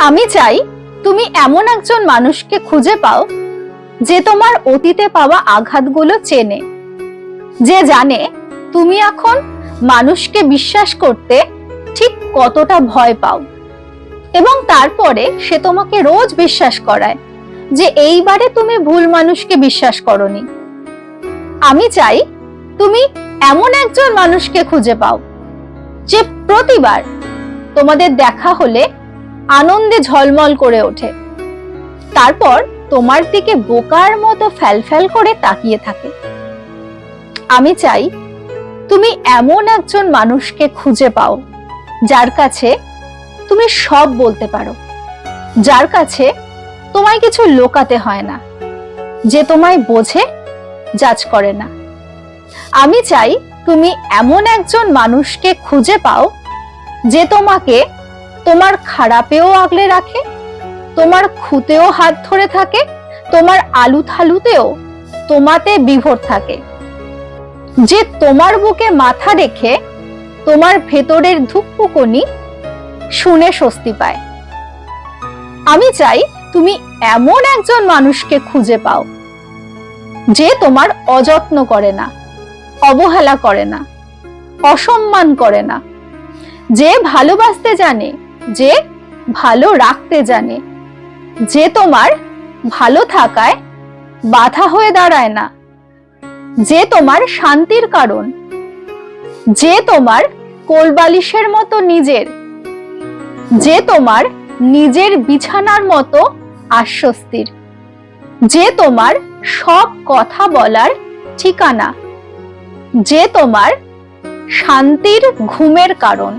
আমি চাই তুমি এমন একজন মানুষকে খুঁজে পাও যে তোমার অতীতে পাওয়া আঘাতগুলো চেনে। যে জানে তুমি এখন মানুষকে বিশ্বাস করতে ঠিক কতটা ভয় পাও এবং তারপরে সে তোমাকে রোজ বিশ্বাস করায় যে এইবারে তুমি ভুল মানুষকে বিশ্বাস করনি। আমি চাই তুমি এমন একজন মানুষকে খুঁজে পাও যে প্রতিবার তোমাদের দেখা হলে আনন্দে ঝলমল করে ওঠে। তারপর তোমার দিকে বোকার মতো ফ্যালফ্যাল করে তাকিয়ে থাকে। আমি চাই তুমি এমন একজন মানুষকে খুঁজে পাও, যার কাছে তুমি সব বলতে পারো, যার কাছে তোমায় কিছু লোকাতে হয় না, যে তোমায় বোঝে, জাজ করে না। আমি চাই তুমি এমন একজন মানুষকে খুঁজে পাও, যে তোমাকে তোমার খারাপেও আগলে রাখে, তোমার খুতেও হাত ধরে থাকে, তোমার আলু থালুতেও তোমাতে বিভোর থাকে। যে তোমার বুকে মাথা রেখে তোমার ভেতরের ধুকপুকনি শুনে স্বস্তি পায়। আমি চাই তুমি এমন একজন মানুষকে খুঁজে পাও, যে তোমার অযত্ন করে না, অবহেলা করে না, অসম্মান করে না। যে ভালোবাসতে জানে যে ভালো রাখতে জানে, যে তোমার ভালো থাকায় বাধা হয়ে দাঁড়ায় না, যে তোমার শান্তির কারণ, যে তোমার কোলবালিশের মতো নিজের, যে তোমার নিজের বিছানার মতো আশ্বস্তির, যে তোমার সব কথা বলার ঠিকানা, যে তোমার শান্তির ঘুমের কারণ।